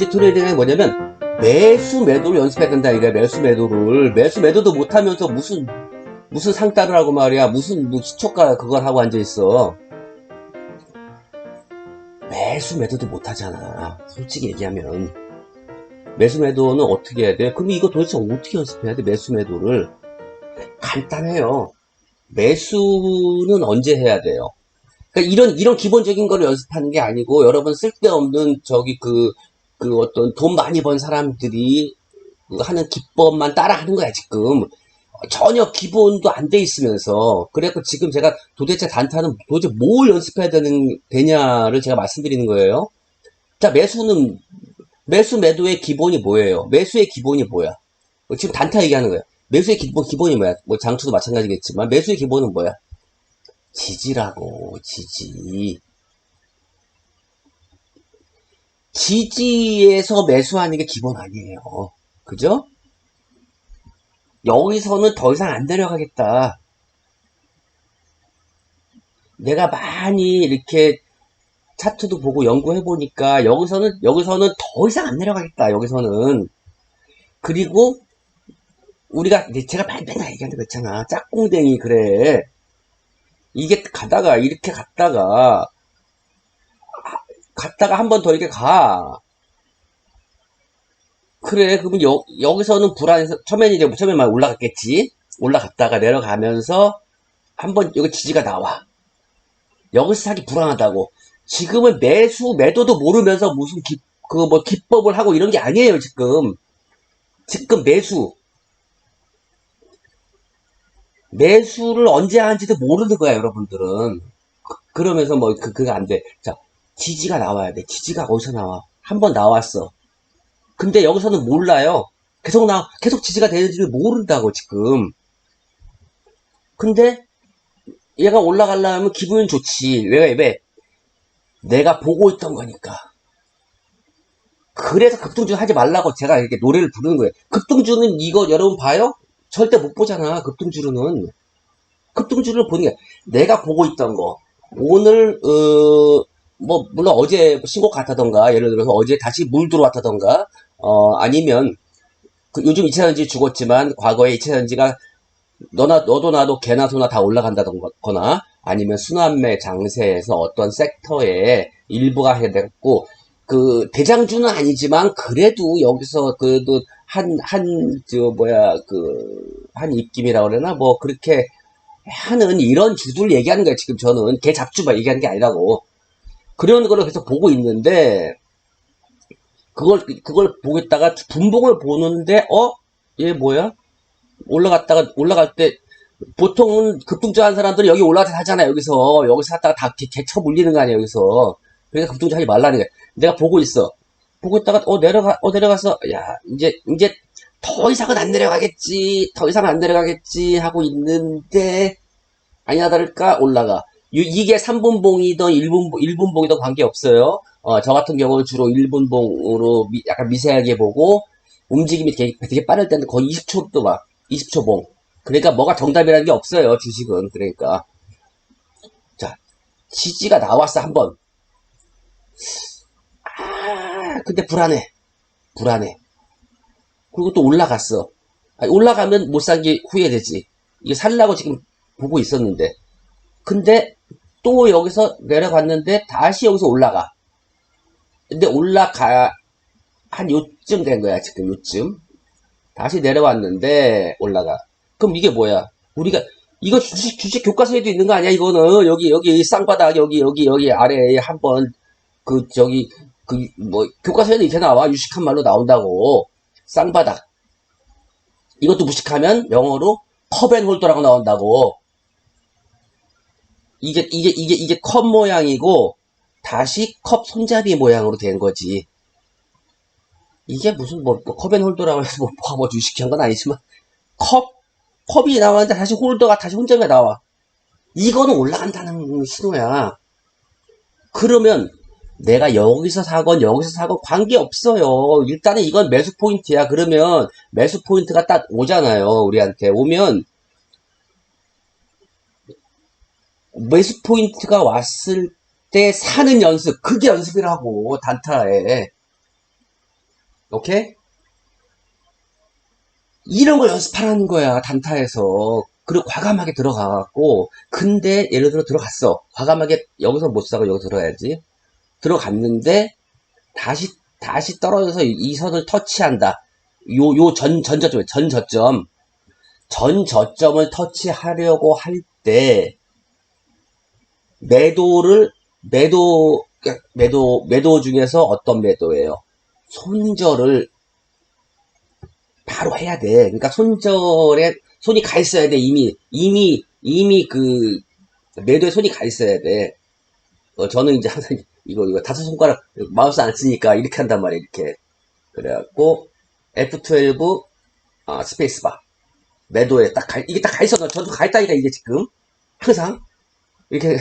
지지 트레이딩이 뭐냐면 매수 매도를 연습해야 된다 이래 매수 매도를. 매수 매도도 못하면서 무슨 무슨 상따를 하고 말이야. 무슨 뭐 시초가 그걸 하고 앉아 있어. 매수 매도도 못하잖아. 솔직히 얘기하면. 매수 매도는 어떻게 해야 돼? 그럼 이거 도대체 어떻게 연습해야 돼? 매수 매도를? 간단해요. 매수는 언제 해야 돼요? 그러니까 이런 이런 기본적인 거를 연습하는 게 아니고 여러분 쓸데없는 저기 그 그 어떤 돈 많이 번 사람들이 그 하는 기법만 따라 하는 거야 지금 전혀 기본도 안 돼 있으면서 그래서 지금 제가 도대체 단타는 도대체 뭘 연습해야 되는 되냐를 제가 말씀드리는 거예요. 자 매수는 매수 매도의 기본이 뭐예요? 매수의 기본이 뭐야? 어, 지금 단타 얘기하는 거예요. 매수의 기본 기본이 뭐야? 뭐 장투도 마찬가지겠지만 매수의 기본은 뭐야? 지지라고 지지. 지지에서 매수하는 게 기본 아니에요. 그죠? 여기서는 더 이상 안 내려가겠다. 내가 많이 이렇게 차트도 보고 연구해 보니까 여기서는 여기서는 더 이상 안 내려가겠다. 여기서는 그리고 우리가 제가 맨날 얘기하는 거 있잖아. 짝꿍댕이 그래. 이게 가다가 이렇게 갔다가 갔다가 한 번 더 이렇게 가. 그래, 그러면 여, 여기서는 불안해서, 처음엔 이제, 처음에만 올라갔겠지? 올라갔다가 내려가면서, 한 번, 여기 지지가 나와. 여기서 사기 불안하다고. 지금은 매수, 매도도 모르면서 무슨 기, 그 뭐, 기법을 하고 이런 게 아니에요, 지금. 지금 매수. 매수를 언제 하는지도 모르는 거야, 여러분들은. 그, 러면서 뭐, 그, 그거 안 돼. 자, 지지가 나와야 돼. 지지가 어디서 나와? 한 번 나왔어. 근데 여기서는 몰라요. 계속 나, 계속 지지가 되는지를 모른다고, 지금. 근데, 얘가 올라가려면 기분은 좋지. 왜, 왜? 내가 보고 있던 거니까. 그래서 급등주 하지 말라고 제가 이렇게 노래를 부르는 거예요. 급등주는 이거 여러분 봐요? 절대 못 보잖아, 급등주로는. 급등주를 게, 내가 보고 있던 거. 오늘, 어, 뭐, 물론 어제 신고 같다던가, 예를 들어서 어제 다시 물 들어왔다던가, 어, 아니면, 그 요즘 2차전지 죽었지만, 과거에 2차전지가 너나, 너도 나도 개나 소나 다 올라간다거나, 아니면 순환매 장세에서 어떤 섹터에 일부가 해됐고, 그, 대장주는 아니지만, 그래도 여기서 그래도 한, 한, 저, 뭐야, 그, 한 입김이라 그러나, 뭐, 그렇게 하는 이런 주들 얘기하는 거예요, 지금 저는. 개 잡주만 얘기하는 게 아니라고. 그런 거를 계속 보고 있는데, 그걸, 그걸 보겠다가 분봉을 보는데, 어? 얘 뭐야? 올라갔다가, 올라갈 때, 보통은 급등주 한 사람들이 여기 올라가서 하잖아, 여기서. 여기서 하다가 다 개, 개쳐 물리는 거 아니야, 여기서. 그러니까 급등주 하지 말라는 거야. 내가 보고 있어. 보고 있다가, 어, 내려가, 어, 내려가서, 야, 이제, 이제, 더 이상은 안 내려가겠지, 더 이상은 안 내려가겠지, 하고 있는데, 아니나 다를까, 올라가. 유- 이게 3분봉이든 1분, 1분봉이든 관계없어요. 어, 저 같은 경우는 주로 1분봉으로 약간 미세하게 보고, 움직임이 되게, 되게 빠를 때는 거의 20초도 막, 20초 봉. 그러니까 뭐가 정답이라는 게 없어요, 주식은. 그러니까. 자, 지지가 나왔어, 한 번. 아, 근데 불안해. 불안해. 그리고 또 올라갔어. 아니, 올라가면 못 산 게 후회되지. 이게 살라고 지금 보고 있었는데. 근데 또 여기서 내려갔는데 다시 여기서 올라가. 근데 올라가 한 요쯤 된 거야 지금 요쯤. 다시 내려왔는데 올라가. 그럼 이게 뭐야? 우리가 이거 주식 주식 교과서에도 있는 거 아니야? 이거는 여기 여기 쌍바닥 여기 여기 여기 아래에 한번 그 저기 그 뭐 교과서에도 이렇게 나와 유식한 말로 나온다고 쌍바닥. 이것도 무식하면 영어로 컵앤홀더라고 나온다고. 이게, 이게, 이게, 이게 컵 모양이고, 다시 컵 손잡이 모양으로 된 거지. 이게 무슨, 뭐, 뭐 컵앤홀더라고 해서 뭐, 뭐 주식한 건 아니지만, 컵, 컵이 나왔는데 다시 홀더가 다시 손잡이가 나와. 이거는 올라간다는 신호야. 그러면, 내가 여기서 사건, 여기서 사건 관계없어요. 일단은 이건 매수 포인트야. 그러면, 매수 포인트가 딱 오잖아요. 우리한테. 오면, 매수 포인트가 왔을 때 사는 연습, 그게 연습이라고, 단타에. 오케이? 이런 걸 연습하라는 거야, 단타에서. 그리고 과감하게 들어가갖고, 근데 예를 들어 들어갔어. 과감하게 여기서 못 사고 여기 들어가야지. 들어갔는데, 다시, 다시 떨어져서 이, 이 선을 터치한다. 요, 요 전, 전저점, 전 저점. 전 저점을 터치하려고 할 때, 매도를, 매도, 매도, 매도 중에서 어떤 매도예요? 손절을 바로 해야 돼. 그러니까 손절에 손이 가 있어야 돼. 이미 이미 이미 그 매도에 손이 가 있어야 돼. 어, 저는 이제 항상 이거 이거 다섯 손가락 마우스 안 쓰니까 이렇게 한단 말이야. 이렇게 그래갖고 F12 아, 스페이스바 매도에 딱 가, 이게 딱 가 있어. 저도 가 있다니까 이게 지금 항상 이렇게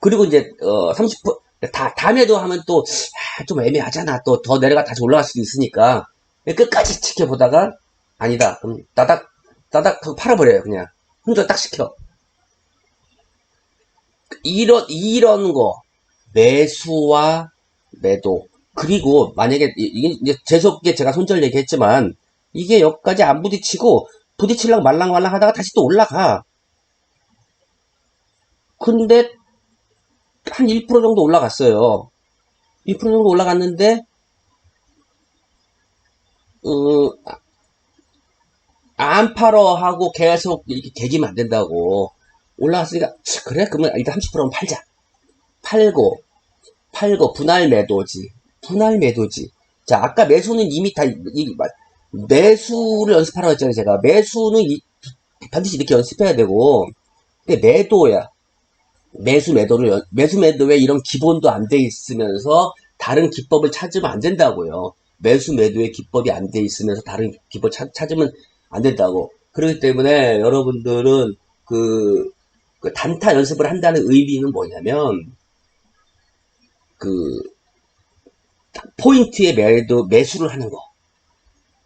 그리고 이제 어 30%. 다, 다매도 하면 또, 아, 좀 애매하잖아. 또, 더 내려가 다시 올라갈 수도 있으니까. 끝까지 지켜보다가, 아니다. 그럼, 따닥, 따닥 하고 팔아버려요, 그냥. 혼자 딱 시켜. 이런, 이런 거. 매수와 매도. 그리고, 만약에, 이- 이게 이제 재수없게 제가 손절 얘기했지만, 이게 여기까지 안 부딪히고, 부딪힐랑 말랑말랑 하다가 다시 또 올라가. 근데, 한 1% 정도 올라갔어요. 2% 정도 올라갔는데, 어, 안 팔어 하고 계속 이렇게 개기면 안 된다고. 올라갔으니까, 그래? 그러면 일단 30%는 팔자. 팔고, 팔고, 분할 매도지. 분할 매도지. 자, 아까 매수는 이미 다, 이, 매수를 연습하라고 했잖아요, 제가. 매수는 이- 반드시 이렇게 연습해야 되고, 근데 매도야. 매수 매도를 연- 매수 매도에 이런 기본도 안 돼 있으면서 다른 기법을 찾으면 안 된다고요. 매수 매도의 기법이 안 돼 있으면서 다른 기법 찾, 찾으면 안 된다고. 그렇기 때문에 여러분들은 그, 그 단타 연습을 한다는 의미는 뭐냐면 그 포인트에 매도 매수를 하는 거.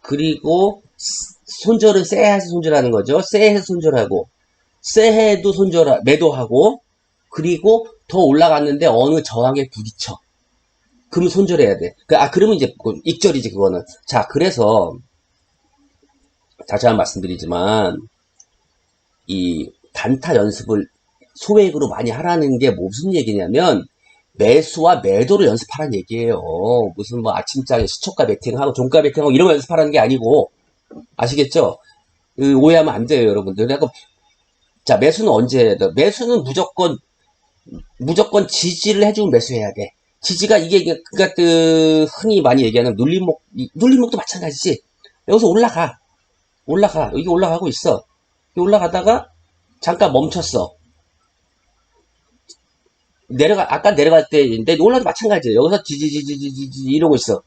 그리고 손절은 쎄해서 손절하는 거죠. 쎄해서 손절하고 쎄해도 손절 매도하고 그리고 더 올라갔는데 어느 저항에 부딪혀. 그러면 손절해야 돼. 그, 아, 그러면 이제 그 익절이지, 그거는. 자, 그래서, 다시 한번 말씀드리지만, 이 단타 연습을 소액으로 많이 하라는 게 무슨 얘기냐면, 매수와 매도를 연습하라는 얘기예요. 무슨 뭐 아침장에 시초가 베팅하고 종가 베팅하고 이런 거 연습하라는 게 아니고, 아시겠죠? 그 오해하면 안 돼요, 여러분들. 그러니까 자, 매수는 언제 해야 돼? 매수는 무조건 무조건 지지를 해주면 매수해야 돼. 지지가 이게 그러니까 그 흔히 많이 얘기하는 눌림목 이- 눌림목도 마찬가지지. 여기서 올라가 올라가 여기 올라가고 있어. 올라가다가 잠깐 멈췄어. 내려가 아까 내려갈 때인데 올라도 마찬가지예요. 여기서 지지지지지지 이러고 있어.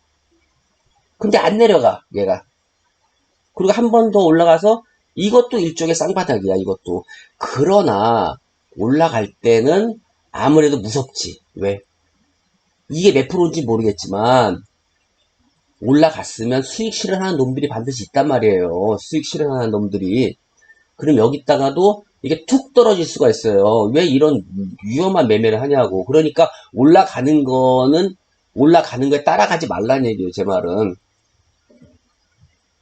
근데 안 내려가 얘가. 그리고 한 번 더 올라가서 이것도 일종의 쌍바닥이야 이것도. 그러나 올라갈 때는 아무래도 무섭지. 왜? 이게 몇 프로인지 모르겠지만, 올라갔으면 수익 실현하는 놈들이 반드시 있단 말이에요. 수익 실현하는 놈들이. 그럼 여기다가도 이게 툭 떨어질 수가 있어요. 왜 이런 위험한 매매를 하냐고. 그러니까 올라가는 거는 올라가는 거에 따라가지 말라는 얘기예요. 제 말은.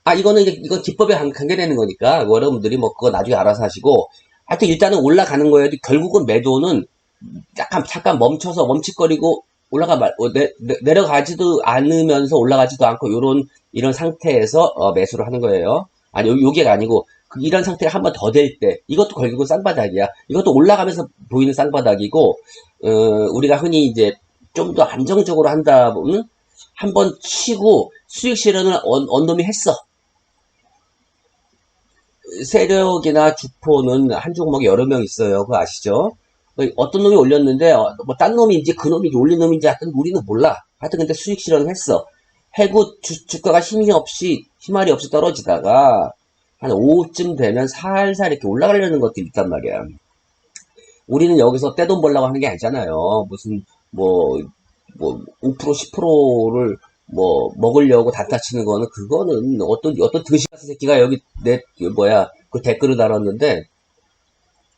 아, 이거는 이건 기법에 관- 관계되는 거니까, 뭐 여러분들이 뭐 그거 나중에 알아서 하시고, 하여튼 일단은 올라가는 거여도 결국은 매도는 약간 잠깐 멈춰서 멈칫거리고 올라가 말 어, 내, 려가지도 않으면서 올라가지도 않고 요런 이런 상태에서 어, 매수를 하는 거예요. 아니 요, 요게 아니고 그 이런 상태가 한 번 더 될 때 이것도 결국은 쌍바닥이야. 이것도 올라가면서 보이는 쌍바닥이고 어, 우리가 흔히 이제 좀 더 안정적으로 한다 보면 한 번 치고 수익 실현을 언, 언 놈이 했어. 세력이나 주포는 한 종목에 여러 명 있어요. 그거 아시죠? 그 어떤 놈이 올렸는데, 어, 뭐, 딴 놈인지 그 놈인지 올린 놈인지 하여튼 우리는 몰라. 하여튼 근데 수익 실현을 했어. 해고 주, 주가가 힘이 없이, 힘알이 없이 떨어지다가, 한 오후쯤 되면 살살 이렇게 올라가려는 것들이 있단 말이야. 우리는 여기서 떼돈 벌려고 하는 게 아니잖아요. 무슨, 뭐, 뭐, 5%, 10%를 뭐, 먹으려고 단타 치는 거는, 그거는 어떤, 어떤 드시 같은 새끼가 여기 내, 그 뭐야, 그 댓글을 달았는데,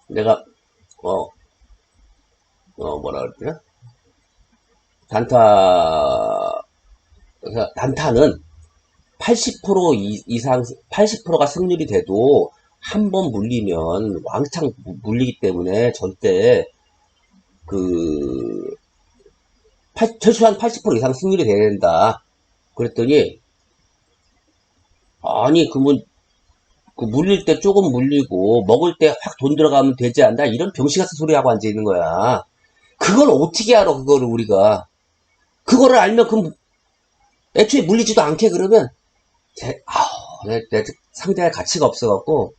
내가, 어, 어, 뭐라 그랬냐? 단타 그래서 단타는 80% 이- 이상, 80%가 승률이 돼도 한 번 물리면 왕창 무- 물리기 때문에 절대 그, 팔- 최소한 80% 이상 승률이 돼야 된다. 그랬더니, 아니, 그러면, 그 물릴 때 조금 물리고, 먹을 때 확 돈 들어가면 되지 않나? 이런 병신 같은 소리 하고 앉아 있는 거야. 그걸 어떻게 알아, 그거를 우리가. 그거를 알면, 그럼, 애초에 물리지도 않게 그러면, 제, 아우, 내, 내 상대할 가치가 없어갖고,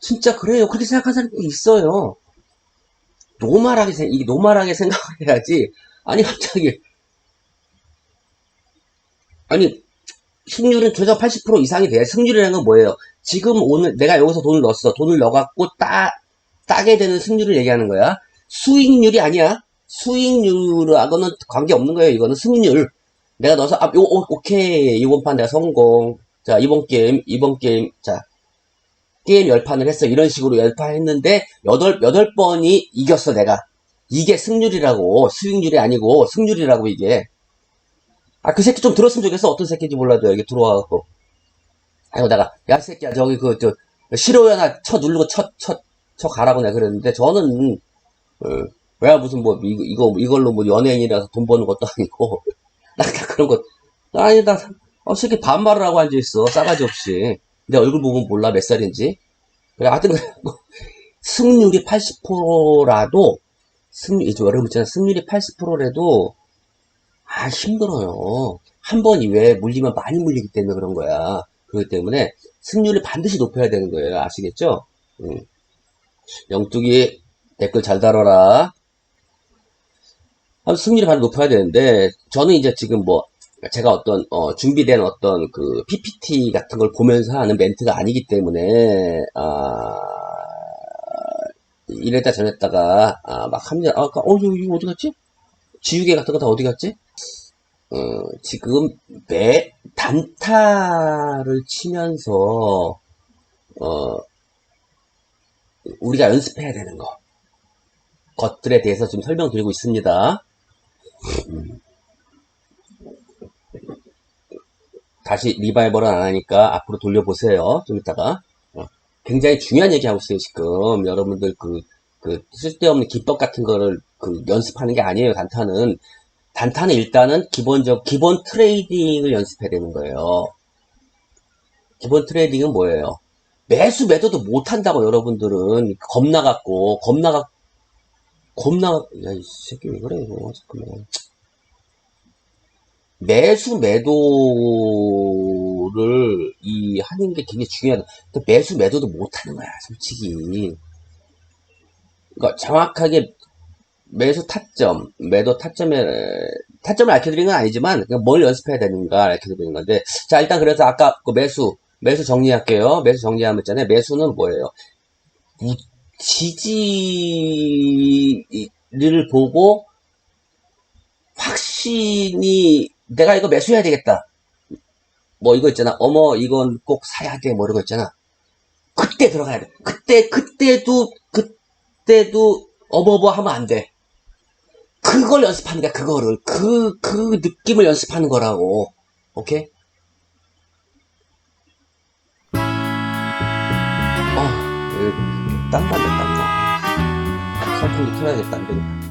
진짜 그래요. 그렇게 생각하는 사람이 있어요. 노멀하게, 생- 이게 노멀하게 생각을 해야지. 아니, 갑자기. 아니, 승률은 최소 80% 이상이 돼야 승률이라는 건 뭐예요? 지금 오늘 내가 여기서 돈을 넣었어. 돈을 넣어갖고 따, 따게 되는 승률을 얘기하는 거야. 수익률이 아니야. 수익률하고는 관계없는 거예요. 이거는 승률. 내가 넣어서, 아, 요, 오, 오케이. 이번 판 내가 성공. 자, 이번 게임, 이번 게임. 자, 게임 열판을 했어. 이런 식으로 열판 했는데, 여덟, 여덟 번이 이겼어, 내가. 이게 승률이라고. 수익률이 아니고, 승률이라고, 이게. 아, 그 새끼 좀 들었으면 좋겠어. 어떤 새끼인지 몰라도 여기 들어와갖고. 아이고, 내가, 야, 이 새끼야, 저기, 그, 저, 하나 쳐 누르고 쳐, 쳐, 쳐 가라고 내가 그랬는데, 저는, 어, 왜 무슨 뭐, 이거, 이거, 이걸로 뭐 연예인이라서 돈 버는 것도 아니고, 나 그런 거, 아니, 나, 어, 새끼 반말을 하고 앉아 있어. 싸가지 없이. 내 얼굴 보면 몰라, 몇 살인지. 그래, 하여튼, 그래갖고 승률이 80%라도, 승률, 이제 여러분 있잖아. 승률이 80%라도, 아, 힘들어요. 한 번 이외에 물리면 많이 물리기 때문에 그런 거야. 그렇기 때문에 승률을 반드시 높여야 되는 거예요. 아시겠죠? 음. 영뚝이 댓글 잘 달아라. 아, 승률이 반드시 높아야 되는데, 저는 이제 지금 뭐, 제가 어떤, 어, 준비된 어떤 그 PPT 같은 걸 보면서 하는 멘트가 아니기 때문에, 아, 이랬다 저랬다가, 아, 막 합니다. 아, 아까, 어, 이거, 이거 어디 갔지? 지우개 같은 거 다 어디 갔지? 어, 지금 매 단타를 치면서 어, 우리가 연습해야 되는 거 것들에 대해서 좀 설명드리고 있습니다. 음. 다시 리바이벌은 안 하니까 앞으로 돌려보세요. 좀 이따가 어, 굉장히 중요한 얘기 하고 있어요 지금 여러분들 그, 그 쓸데없는 기법 같은 거를 그 연습하는 게 아니에요 단타는 단타는 일단은 기본적, 기본 트레이딩을 연습해야 되는 거예요. 기본 트레이딩은 뭐예요? 매수 매도도 못 한다고 여러분들은 겁나갖고, 겁나가, 겁나, 야, 이 새끼 왜 그래, 이거. 잠깐만. 매수 매도를 이 하는 게 굉장히 중요하다. 근데 매수 매도도 못 하는 거야, 솔직히. 그러니까 정확하게 매수 타점, 매도 타점에, 타점을 알려드린 건 아니지만, 그냥 뭘 연습해야 되는가 알려드리는 건데, 자, 일단 그래서 아까 그 매수, 매수 정리할게요. 매수 정리하면 있잖아요. 매수는 뭐예요? 이 지지를 보고, 확신이, 내가 이거 매수해야 되겠다. 뭐 이거 있잖아. 어머, 이건 꼭 사야 돼. 뭐 이런 거 있잖아. 그때 들어가야 돼. 그때, 그때도, 그때도 어버버 하면 안 돼. 그걸 연습하는 거야, 그거를. 그, 그 느낌을 연습하는 거라고. 오케이? 어, 땀 난다, 땀 나. 선풍기 틀어야겠다, 안 되겠다.